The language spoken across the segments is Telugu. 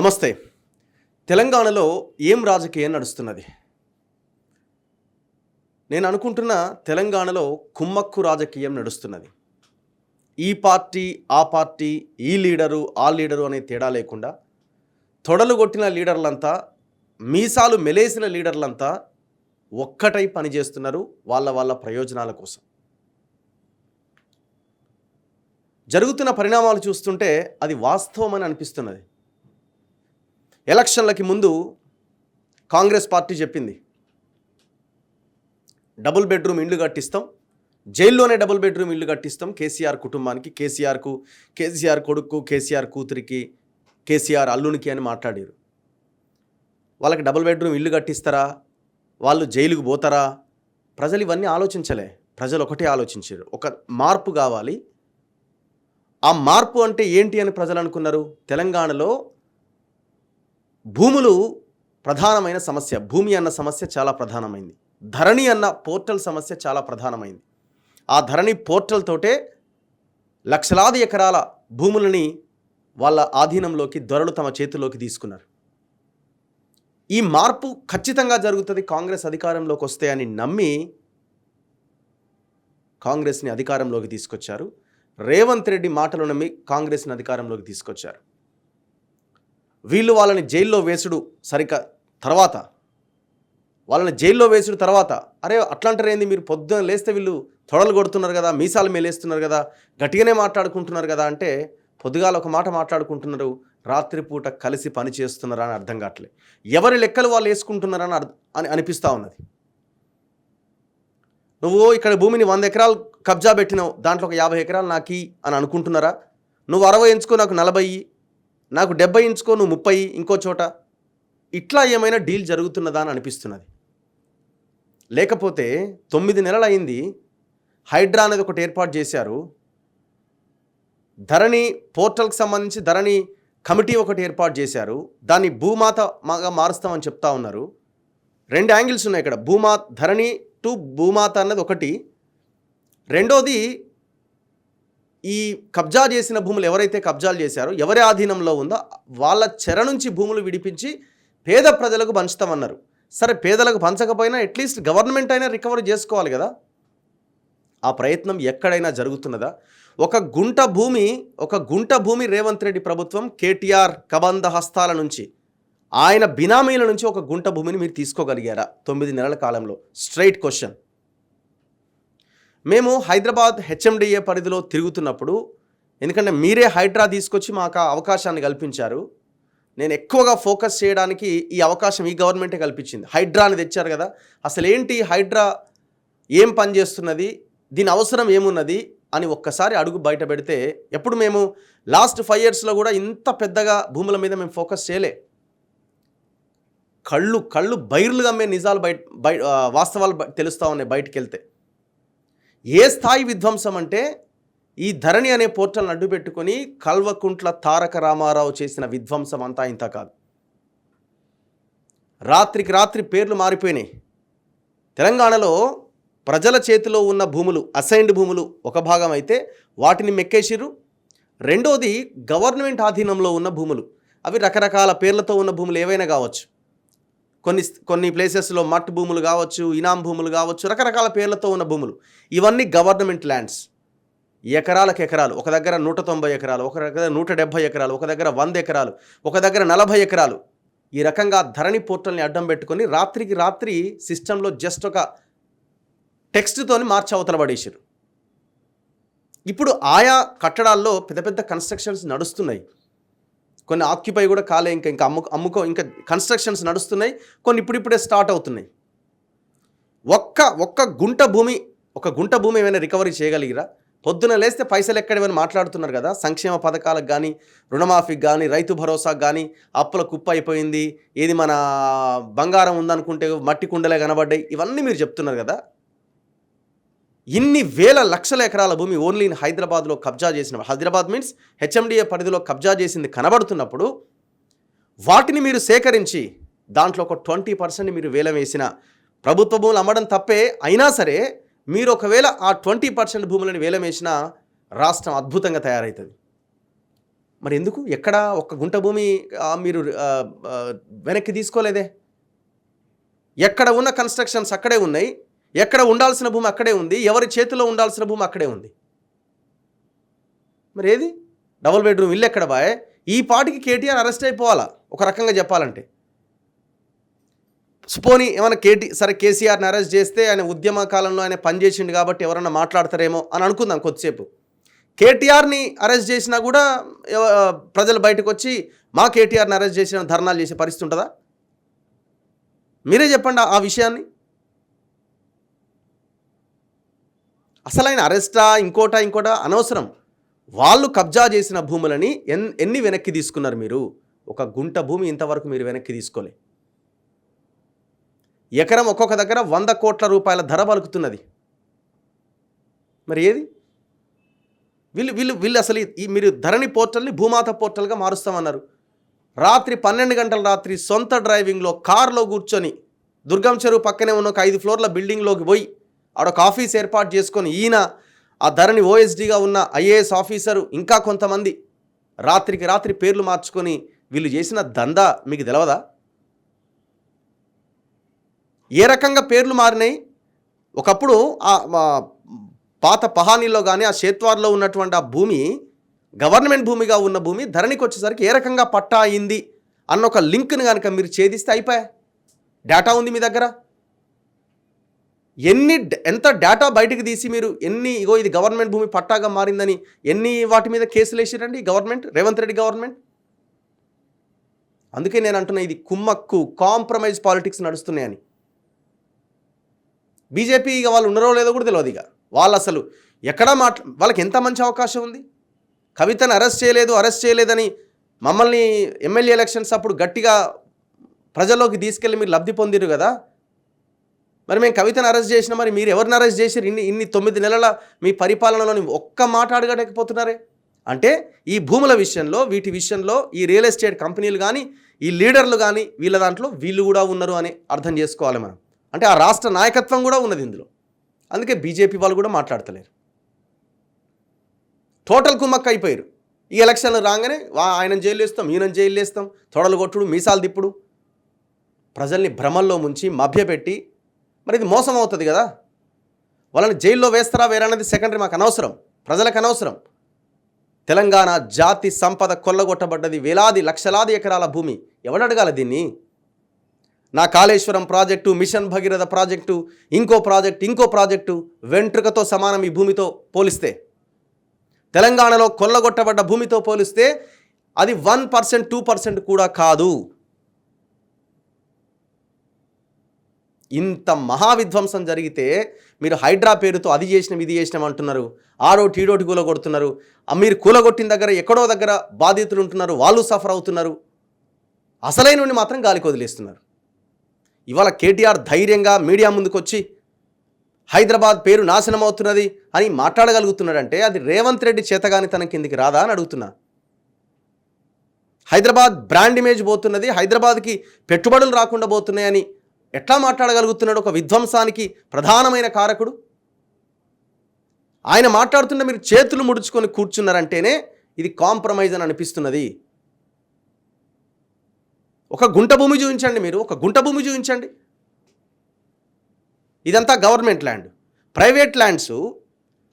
నమస్తే. తెలంగాణలో ఏం రాజకీయం నడుస్తున్నది? నేను అనుకుంటున్న తెలంగాణలో కుమ్మక్కు రాజకీయం నడుస్తున్నది. ఈ పార్టీ ఆ పార్టీ ఈ లీడరు ఆ లీడరు అనే తేడా లేకుండా తొడలు కొట్టిన లీడర్లంతా మీసాలు మెలేసిన లీడర్లంతా ఒక్కటై పనిచేస్తున్నారు వాళ్ళ వాళ్ళ ప్రయోజనాల కోసం. జరుగుతున్న పరిణామాలు చూస్తుంటే అది వాస్తవం అని అనిపిస్తున్నది. ఎలక్షన్లకి ముందు కాంగ్రెస్ పార్టీ చెప్పింది. డబుల్ బెడ్రూమ్ ఇల్లు కట్టిస్తాం. జైల్లోనే డబుల్ బెడ్రూమ్ ఇల్లు కట్టిస్తాం. కేసీఆర్ కుటుంబానికి కేసీఆర్కు కేసీఆర్ కొడుకు కేసీఆర్ కూతురికి కేసీఆర్ అల్లునికి అని మాట్లాడారు. వాళ్ళకి డబుల్ బెడ్రూమ్ ఇల్లు కట్టిస్తారా? వాళ్ళు జైలుకు పోతారా? ప్రజలు ఇవన్నీ ఆలోచించలే. ప్రజలు ఒకటే ఆలోచించారు. ఒక మార్పు కావాలి. ఆ మార్పు అంటే ఏంటి అని ప్రజలు అనుకున్నారు? తెలంగాణలో భూములు ప్రధానమైన సమస్య భూమి అన్న సమస్య చాలా ప్రధానమైంది. ధరణి అన్న పోర్టల్ సమస్య చాలా ప్రధానమైంది. ఆ ధరణి పోర్టల్ తోటే లక్షలాది ఎకరాల భూములని వాళ్ళ ఆధీనంలోకి దొరలు తమ చేతిలోకి తీసుకున్నారు. ఈ మార్పు ఖచ్చితంగా జరుగుతుంది కాంగ్రెస్ అధికారంలోకి వస్తే అని నమ్మి కాంగ్రెస్ని అధికారంలోకి తీసుకొచ్చారు. రేవంత్ రెడ్డి మాటలు నమ్మి కాంగ్రెస్ని అధికారంలోకి తీసుకొచ్చారు. వీళ్ళు వాళ్ళని జైల్లో వేసుడు సరిక తర్వాత. వాళ్ళని జైల్లో వేసుడు తర్వాత. అరే అట్లాంటారు ఏంది మీరు పొద్దున లేస్తే వీళ్ళు తొడలు కొడుతున్నారు కదా మీసాల మేలేస్తున్నారు కదా గట్టిగానే మాట్లాడుకుంటున్నారు కదా అంటే పొద్దుగాల ఒక మాట మాట్లాడుకుంటున్నారు రాత్రిపూట కలిసి పని చేస్తున్నారా అని అర్థం కావట్లేదు ఎవరి లెక్కలు వాళ్ళు వేసుకుంటున్నారని అర్థ అని అనిపిస్తూ ఉన్నది. నువ్వు ఇక్కడ భూమిని వంద ఎకరాలు కబ్జా పెట్టినావు దాంట్లో ఒక యాభై ఎకరాలు నాకి అని అనుకుంటున్నారా? నువ్వు అరవై ఎంచుకో నాకు నలభై నాకు డెబ్బై ఇంచుకో నువ్వు ముప్పై ఇంకో చోట. ఇట్లా ఏమైనా డీల్ జరుగుతున్నదా అని అనిపిస్తున్నది. లేకపోతే తొమ్మిది నెలలు అయింది హైడ్రా అనేది ఒకటి ఏర్పాటు చేశారు. ధరణి పోర్టల్కి సంబంధించి ధరణి కమిటీ ఒకటి ఏర్పాటు చేశారు. దాన్ని భూమాత మాగా మారుస్తామని చెప్తా ఉన్నారు. రెండు యాంగిల్స్ ఉన్నాయి ఇక్కడ. భూమా ధరణి టు భూమాత అన్నది ఒకటి. రెండోది ఈ కబ్జా చేసిన భూములు ఎవరైతే కబ్జాలు చేశారో ఎవరి ఆధీనంలో ఉందో వాళ్ళ చెర నుంచి భూములు విడిపించి పేద ప్రజలకు పంచుతామన్నారు. సరే పేదలకు పంచకపోయినా అట్లీస్ట్ గవర్నమెంట్ అయినా రికవరీ చేసుకోవాలి కదా. ఆ ప్రయత్నం ఎక్కడైనా జరుగుతున్నదా? ఒక గుంట భూమి ఒక గుంట భూమి రేవంత్ రెడ్డి ప్రభుత్వం కేటీఆర్ కబంధ హస్తాల నుంచి ఆయన బినామీల నుంచి ఒక గుంట భూమిని మీరు తీసుకోగలిగారా? తొమ్మిది నెలల కాలంలో. Straight question. మేము హైదరాబాద్ హెచ్ఎండిఏ పరిధిలో తిరుగుతున్నప్పుడు ఎందుకంటే మీరే హైడ్రా తీసుకొచ్చి మాకు ఆ అవకాశాన్ని కల్పించారు నేను ఎక్కువగా ఫోకస్ చేయడానికి ఈ అవకాశం ఈ గవర్నమెంటే కల్పించింది. హైడ్రా అని తెచ్చారు కదా అసలు ఏంటి హైడ్రా ఏం పని చేస్తున్నది దీని అవసరం ఏమున్నది అని ఒక్కసారి అడుగు బయట పెడితే ఎప్పుడు మేము లాస్ట్ ఫైవ్ ఇయర్స్లో కూడా ఇంత పెద్దగా భూముల మీద మేము ఫోకస్ చేయలే. కళ్ళు కళ్ళు బైర్లుగా మేము నిజాలు బయట బయ వాస్తవాలు బ- తెలుస్తూ ఉన్నాయి బయటకు వెళ్తే ఏ స్థాయి విధ్వంసం అంటే ఈ ధరణి అనే పోర్టల్ని అడ్డుపెట్టుకొని కల్వకుంట్ల తారక రామారావు చేసిన విధ్వంసం అంతా ఇంత కాదు. రాత్రికి రాత్రి పేర్లు మారిపోయినాయి. తెలంగాణలో ప్రజల చేతిలో ఉన్న భూములు అసైన్డ్ భూములు ఒక భాగం అయితే వాటిని మెక్కేసిరు రెండోది గవర్నమెంట్ ఆధీనంలో ఉన్న భూములు. అవి రకరకాల పేర్లతో ఉన్న భూములు ఏవైనా కావచ్చు. కొన్ని కొన్ని ప్లేసెస్లో మట్ భూములు కావచ్చు ఇనాం భూములు కావచ్చు రకరకాల పేర్లతో ఉన్న భూములు. ఇవన్నీ గవర్నమెంట్ ల్యాండ్స్ ఎకరాలకు ఎకరాలు. ఒక దగ్గర నూట తొంభై ఎకరాలు ఒక దగ్గర నూట డెబ్భై ఎకరాలు ఒక దగ్గర వంద ఎకరాలు ఒక దగ్గర నలభై ఎకరాలు. ఈ రకంగా ధరణి పోర్టల్ని అడ్డం పెట్టుకొని రాత్రికి రాత్రి సిస్టంలో జస్ట్ ఒక టెక్స్ట్తోని మార్చి అవతల పడేసారు ఇప్పుడు ఆయా కట్టడాల్లో పెద్ద పెద్ద కన్స్ట్రక్షన్స్ నడుస్తున్నాయి. కొన్ని ఆక్యుపై కూడా కాలే ఇంకా ఇంకా అమ్ము అమ్ముకో ఇంకా కన్స్ట్రక్షన్స్ నడుస్తున్నాయి. కొన్ని ఇప్పుడిప్పుడే స్టార్ట్ అవుతున్నాయి. ఒక్క ఒక్క గుంట భూమి ఒక గుంట భూమి ఏమైనా రికవరీ చేయగలిగిరా? పొద్దున లేస్తే పైసలు ఎక్కడేమైనా మాట్లాడుతున్నారు కదా? సంక్షేమ పథకాలకు కానీ రుణమాఫీకి కానీ రైతు భరోసాకు కానీ అప్పుల కుప్ప అయిపోయింది. ఏది మన బంగారం ఉందనుకుంటే మట్టి కుండలే కనబడ్డాయి. ఇవన్నీ మీరు చెప్తున్నారు కదా? ఇన్ని వేల లక్షల ఎకరాల భూమి ఓన్లీ ఇన్ హైదరాబాద్లో కబ్జా చేసిన హైదరాబాద్ మీన్స్ హెచ్ఎండిఏ పరిధిలో కబ్జా చేసింది కనబడుతున్నప్పుడు వాటిని మీరు సేకరించి దాంట్లో ఒక ట్వంటీ పర్సెంట్ మీరు వేలం వేసిన ప్రభుత్వ భూములు అమ్మడం తప్పే. అయినా సరే మీరు ఒకవేళ ఆ ట్వంటీ పర్సెంట్ భూములను వేలం వేసినా రాష్ట్రం అద్భుతంగా తయారవుతుంది మరి ఎందుకు? ఎక్కడ ఒక గుంట భూమి మీరు వెనక్కి తీసుకోలేదే? ఎక్కడ ఉన్న కన్స్ట్రక్షన్స్ అక్కడే ఉన్నాయి. ఎక్కడ ఉండాల్సిన భూమి అక్కడే ఉంది ఎవరి చేతిలో ఉండాల్సిన భూమి అక్కడే ఉంది. మరి ఏది డబుల్ బెడ్రూమ్ ఇల్లు ఎక్కడ బాయ్? ఈ పాటికి కేటీఆర్ అరెస్ట్ అయిపోవాలా? ఒక రకంగా చెప్పాలంటే. పోనీ ఏమైనా కేటీ సరే కేసీఆర్ని అరెస్ట్ చేస్తే ఆయన ఉద్యమ కాలంలో ఆయన పనిచేసిండు కాబట్టి ఎవరన్నా మాట్లాడతారేమో అని అనుకుందాం కొద్దిసేపు. కేటీఆర్ని అరెస్ట్ చేసినా కూడా ప్రజలు బయటకు వచ్చి మా కేటీఆర్ని అరెస్ట్ చేసిన ధర్నాలు చేసే పరిస్థితి ఉంటుందా? మీరే చెప్పండి ఆ విషయాన్ని. అసలు ఆయన అరెస్టా ఇంకోటా ఇంకోటా అనవసరం. వాళ్ళు కబ్జా చేసిన భూములని ఎన్ ఎన్ని వెనక్కి తీసుకున్నారు మీరు? ఒక గుంట భూమి ఇంతవరకు మీరు వెనక్కి తీసుకోలే. ఎకరం ఒక్కొక్క దగ్గర వంద కోట్ల రూపాయల ధర పలుకుతున్నది. మరి ఏది? వీళ్ళు వీళ్ళు వీళ్ళు అసలు ఈ- ఈ మీరు ధరణి పోర్టల్ని భూమాత పోర్టల్గా మారుస్తామన్నారు. రాత్రి పన్నెండు గంటల రాత్రి సొంత డ్రైవింగ్లో కార్లో కూర్చొని దుర్గం చెరువు పక్కనే ఉన్న ఒక ఐదు ఫ్లోర్ల బిల్డింగ్లోకి పోయి ఆడ ఆఫీస్ ఏర్పాటు చేసుకొని ఈయన ఆ ధరణి ఓఎస్డీగా ఉన్న ఐఏఎస్ ఆఫీసరు ఇంకా కొంతమంది రాత్రికి రాత్రి పేర్లు మార్చుకొని వీళ్ళు చేసిన దందా మీకు తెలవదా? ఏ రకంగా పేర్లు మారినాయి? ఒకప్పుడు ఆ పాత పహానీలో కానీ ఆ షేత్వార్లో ఉన్నటువంటి ఆ భూమి గవర్నమెంట్ భూమిగా ఉన్న భూమి ధరణికి వచ్చేసరికి ఏ రకంగా పట్టా అయింది అన్న ఒక లింక్ను కనుక మీరు ఛేదిస్తే అయిపోయా? డేటా ఉంది మీ దగ్గర? ఎన్ని ఎంత డేటా బయటికి తీసి మీరు ఎన్ని ఇగో ఇది గవర్నమెంట్ భూమి పట్టాగా మారిందని ఎన్ని వాటి మీద కేసులు వేసిరండి గవర్నమెంట్ రేవంత్ రెడ్డి గవర్నమెంట్ అందుకే నేను అంటున్నా ఇది కుమ్మక్కు కాంప్రమైజ్ పాలిటిక్స్ నడుస్తున్నాయని. బీజేపీ ఇక వాళ్ళు ఉన్నారో లేదో కూడా తెలియదు ఇక వాళ్ళు అసలు ఎక్కడా మాట్లా వాళ్ళకి ఎంత మంచి అవకాశం ఉంది? కవితను అరెస్ట్ చేయలేదు అరెస్ట్ చేయలేదని మమ్మల్ని ఎమ్మెల్యే ఎలక్షన్స్ అప్పుడు గట్టిగా ప్రజల్లోకి తీసుకెళ్ళి మీరు లబ్ధి పొందిరు కదా? మరి మేము కవితను అరెస్ట్ చేసిన మరి మీరు ఎవరిని అరెస్ట్ చేశారు ఇన్ని ఇన్ని తొమ్మిది నెలల మీ పరిపాలనలోని ఒక్క మాట అడగలేకపోతున్నారే? అంటే ఈ భూముల విషయంలో వీటి విషయంలో ఈ రియల్ ఎస్టేట్ కంపెనీలు కానీ ఈ లీడర్లు కానీ వీళ్ళ దాంట్లో వీళ్ళు కూడా ఉన్నారు అని అర్థం చేసుకోవాలి మనం. అంటే ఆ రాష్ట్ర నాయకత్వం కూడా ఉన్నది ఇందులో. అందుకే బీజేపీ వాళ్ళు కూడా మాట్లాడతలేరు. టోటల్ కుమ్మక్క అయిపోయారు. ఈ ఎలక్షన్లు రాగానే వా- ఆయన జైలు వేస్తాం ఈయన జైలు వేస్తాం తొడలు కొట్టుడు మీసాలు తిప్పుడు. ప్రజల్ని భ్రమల్లో ముంచి మభ్యపెట్టి మరి ఇది మోసం అవుతుంది కదా? వాళ్ళని జైల్లో వేస్తారా వేరన్నది సెకండరీ మాకు అనవసరం. ప్రజలకు అనవసరం. తెలంగాణ జాతి సంపద కొల్లగొట్టబడ్డది వేలాది లక్షలాది ఎకరాల భూమి. ఎవడు అడగాల దీన్ని? నా Kaleshwaram project mission Bhagiratha project ఇంకో ప్రాజెక్టు ఇంకో ప్రాజెక్టు వెంట్రుకతో సమానం ఈ భూమితో పోలిస్తే. తెలంగాణలో కొల్లగొట్టబడ్డ భూమితో పోలిస్తే అది వన్ పర్సెంట్ టూ పర్సెంట్ కూడా కాదు. ఇంత మహావిధ్వంసం జరిగితే మీరు హైడ్రా పేరుతో అది చేసినాం ఇది చేసినాం అంటున్నారు. ఆడోటి ఈడోటి కూలగొడుతున్నారు. మీరు కూలగొట్టిన దగ్గర ఎక్కడో దగ్గర బాధితులు ఉంటున్నారు వాళ్ళు సఫర్ అవుతున్నారు. అసలైన మాత్రం గాలికి వదిలేస్తున్నారు. ఇవాళ కేటీఆర్ ధైర్యంగా మీడియా ముందుకు వచ్చి హైదరాబాద్ పేరు నాశనం అవుతున్నది అని మాట్లాడగలుగుతున్నాడంటే అది రేవంత్ రెడ్డి చేతగాని తన కిందికి రాదా అని అడుగుతున్నా. హైదరాబాద్ బ్రాండ్ ఇమేజ్ పోతున్నది హైదరాబాద్కి పెట్టుబడులు రాకుండా పోతున్నాయని ఎట్లా మాట్లాడగలుగుతున్నాడు? ఒక విధ్వంసానికి ప్రధానమైన కారకుడు. ఆయన మాట్లాడుతుంటే మీరు చేతులు ముడుచుకొని కూర్చున్నారంటేనే ఇది కాంప్రమైజ్ అని అనిపిస్తున్నది. ఒక గుంట భూమి చూపించండి మీరు. ఒక గుంట భూమి చూపించండి. ఇదంతా గవర్నమెంట్ ల్యాండ్. ప్రైవేట్ ల్యాండ్స్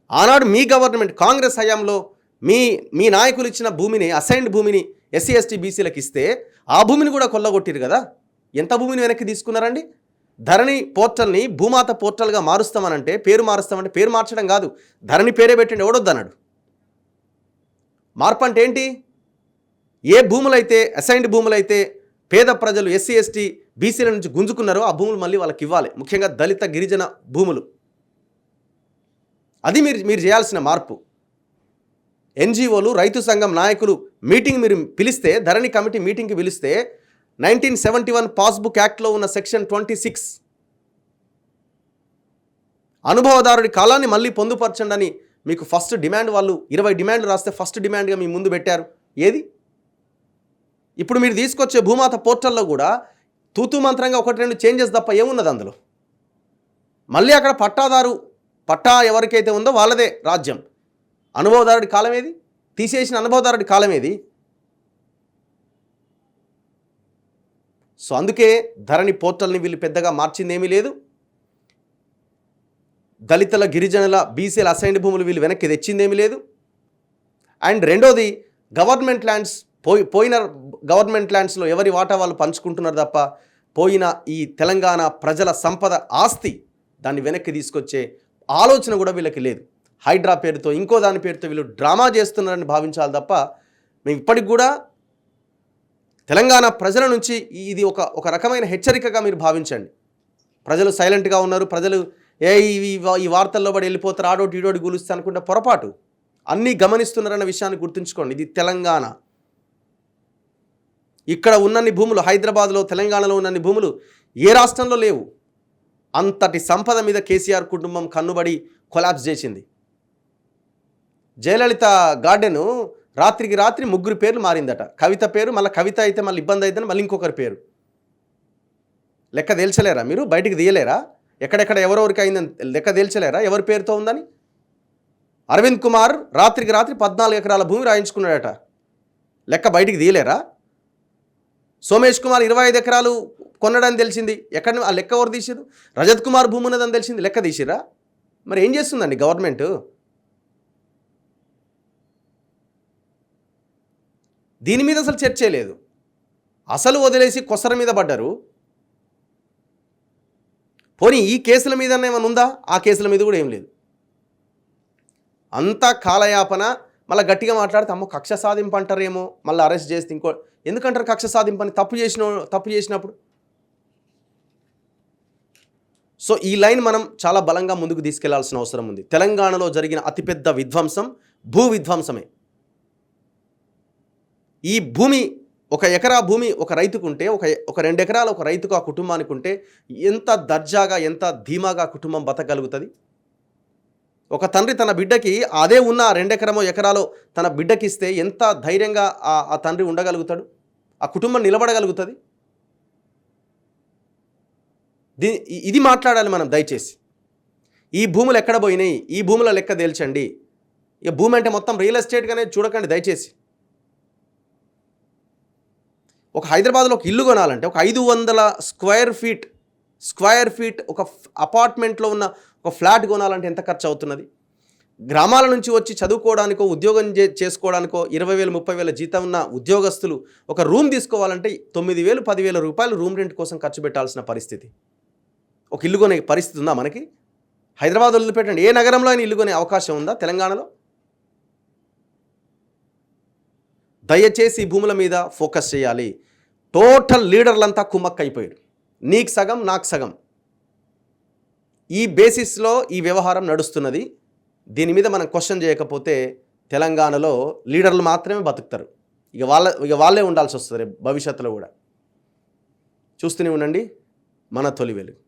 ఆనాడు మీ గవర్నమెంట్ కాంగ్రెస్ హయాంలో మీ మీ నాయకులు ఇచ్చిన భూమిని అసైన్డ్ భూమిని ఎస్సీ ఎస్టీ బీసీలకు ఇస్తే ఆ భూమిని కూడా కొల్లగొట్టిరు కదా? ఎంత భూమిని వెనక్కి తీసుకున్నారండి? ధరణి పోర్టల్ని భూమాత పోర్టల్గా మారుస్తామనంటే పేరు మారుస్తామంటే పేరు మార్చడం కాదు. ధరణి పేరే పెట్టండి ఎవడొద్దన్నాడు? మార్పు అంటే ఏంటి? ఏ భూములైతే అసైన్డ్ భూములైతే పేద ప్రజలు ఎస్సీ ఎస్టీ బీసీల నుంచి గుంజుకున్నారో ఆ భూములు మళ్ళీ వాళ్ళకి ఇవ్వాలి. ముఖ్యంగా దళిత గిరిజన భూములు. అది మీరు మీరు చేయాల్సిన మార్పు. ఎన్జిఓలు రైతు సంఘం నాయకులు మీటింగ్ మీరు పిలిస్తే ధరణి కమిటీ మీటింగ్కి పిలిస్తే నైన్టీన్ సెవెంటీ వన్ పాస్బుక్ యాక్ట్లో ఉన్న సెక్షన్ ట్వంటీ సిక్స్. అనుభవదారుడి కాలాన్ని మళ్ళీ పొందుపరచండి అని మీకు ఫస్ట్ డిమాండ్ వాళ్ళు ఇరవై డిమాండ్లు రాస్తే ఫస్ట్ డిమాండ్గా మీ ముందు పెట్టారు. ఏది? ఇప్పుడు మీరు తీసుకొచ్చే భూమాత పోర్టల్లో కూడా తూతూ మంత్రంగా ఒకటి రెండు చేంజెస్ తప్ప ఏమున్నది అందులో? మళ్ళీ అక్కడ పట్టాదారు పట్టా ఎవరికైతే ఉందో వాళ్ళదే రాజ్యం. అనుభవదారుడి కాలం ఏది తీసేసిన అనుభవదారుడి కాలం ఏది సో అందుకే ధరణి పోర్టల్ని వీళ్ళు పెద్దగా మార్చిందేమీ లేదు. దళితుల గిరిజనుల బీసీల అసైన్డ్ భూములు వీళ్ళు వెనక్కి తెచ్చిందేమీ లేదు. అండ్ రెండోది గవర్నమెంట్ ల్యాండ్స్ పోయి పోయిన గవర్నమెంట్ ల్యాండ్స్లో ఎవరి వాటా వాళ్ళు పంచుకుంటున్నారు తప్ప పోయిన ఈ తెలంగాణ ప్రజల సంపద ఆస్తి దాన్ని వెనక్కి తీసుకొచ్చే ఆలోచన కూడా వీళ్ళకి లేదు. హైడ్రా పేరుతో ఇంకో దాని పేరుతో వీళ్ళు డ్రామా చేస్తున్నారని భావించాలి తప్ప మేము ఇప్పటికి కూడా తెలంగాణ ప్రజల నుంచి ఇది ఒక ఒక రకమైన హెచ్చరికగా మీరు భావించండి. ప్రజలు సైలెంట్గా ఉన్నారు ప్రజలు ఏ ఈ ఈ వార్తల్లో పడి వెళ్ళిపోతారు ఆడోటి ఈడోటి గులుస్తా అనుకుంటే పొరపాటు. అన్నీ గమనిస్తున్నారన్న విషయాన్ని గుర్తుంచుకోండి. ఇది తెలంగాణ. ఇక్కడ ఉన్నన్ని భూములు హైదరాబాద్లో తెలంగాణలో ఉన్నన్ని భూములు ఏ రాష్ట్రంలో లేవు. అంతటి సంపద మీద కేసీఆర్ కుటుంబం కన్నుబడి కొలాప్స్ చేసింది. జయలలిత గార్డెను రాత్రికి రాత్రి ముగ్గురు పేర్లు మారిందట. కవిత పేరు మళ్ళీ కవిత అయితే మళ్ళీ ఇబ్బంది అయితే మళ్ళీ ఇంకొకరి పేరు. లెక్క తేల్చలేరా మీరు? బయటికి తీయలేరా? ఎక్కడెక్కడ ఎవరెవరికి అయిందని లెక్క తేల్చలేరా? ఎవరి పేరుతో ఉందని? అరవింద్ కుమార్ రాత్రికి రాత్రి పద్నాలుగు ఎకరాల భూమి రాయించుకున్నాడట. లెక్క బయటికి తీయలేరా? సోమేష్ కుమార్ ఇరవై ఐదు ఎకరాలు కొన్నాడని తెలిసింది. ఎక్కడ ఆ లెక్క ఎవరు తీసిరు రజత్ కుమార్ భూమి ఉన్నదని తెలిసింది. లెక్క తీసిరా మరి ఏం చేస్తుందండి గవర్నమెంట్? దీని మీద అసలు చర్చే లేదు. అసలు వదిలేసి కొసర మీద పడ్డారు. పోనీ ఈ కేసుల మీద ఏమైనా ఉందా? ఆ కేసుల మీద కూడా ఏం లేదు. అంతా కాలయాపన మళ్ళీ గట్టిగా మాట్లాడితే అమ్మ కక్ష సాధింపు అంటారేమో మళ్ళీ అరెస్ట్ చేస్తే ఇంకో ఎందుకంటారు కక్ష సాధింపని? తప్పు చేసిన తప్పు చేసినప్పుడు. సో ఈ లైన్ మనం చాలా బలంగా ముందుకు తీసుకెళ్ళాల్సిన అవసరం ఉంది. తెలంగాణలో జరిగిన అతిపెద్ద విధ్వంసం భూ విధ్వంసమే. ఈ భూమి ఒక ఎకరా భూమి ఒక రైతుకుంటే ఒక ఒక రెండు ఎకరాలు ఒక రైతుకు ఆ కుటుంబానికి ఉంటే ఎంత దర్జాగా ఎంత ధీమాగా కుటుంబం బతకగలుగుతుంది? ఒక తండ్రి తన బిడ్డకి అదే ఉన్న ఆ రెండెకరమో ఎకరాలో తన బిడ్డకి ఇస్తే ఎంత ధైర్యంగా ఆ ఆ తండ్రి ఉండగలుగుతాడు? ఆ కుటుంబం నిలబడగలుగుతుంది? దీ ఇది మాట్లాడాలి మనం దయచేసి. ఈ భూములు ఎక్కడ పోయినాయి? ఈ భూముల లెక్క తేల్చండి. ఇక భూమి అంటే మొత్తం రియల్ ఎస్టేట్గానే చూడకండి దయచేసి. ఒక హైదరాబాద్లో ఒక ఇల్లు కొనాలంటే ఒక ఐదు వందల స్క్వేర్ ఫీట్ స్క్వేర్ ఫీట్ ఒక అపార్ట్మెంట్లో ఉన్న ఒక ఫ్లాట్ కొనాలంటే ఎంత ఖర్చు అవుతున్నది? గ్రామాల నుంచి వచ్చి చదువుకోవడానికో ఉద్యోగం చే చేసుకోవడానికో ఇరవై వేలు ముప్పై వేల జీతం ఉన్న ఉద్యోగస్తులు ఒక రూమ్ తీసుకోవాలంటే తొమ్మిది వేలు పదివేల రూపాయలు రూమ్ రెంట్ కోసం ఖర్చు పెట్టాల్సిన పరిస్థితి. ఒక ఇల్లు కొనే పరిస్థితి ఉందా మనకి? హైదరాబాద్ వదిలిపెట్టండి. ఏ నగరంలో అయినా ఇల్లు కొనే అవకాశం ఉందా తెలంగాణలో? దయచేసి ఈ భూముల మీద ఫోకస్ చేయాలి. టోటల్ లీడర్లంతా కుమ్మక్కైపోయారు. నీకు సగం నాకు సగం. ఈ బేసిస్లో ఈ వ్యవహారం నడుస్తున్నది. దీని మీద మనం క్వశ్చన్ చేయకపోతే తెలంగాణలో లీడర్లు మాత్రమే బతుకుతారు. ఇక వాళ్ళ ఇక వాళ్ళే ఉండాల్సి వస్తుంది భవిష్యత్తులో కూడా. చూస్తూనే ఉండండి. మన తొలి వెలుగు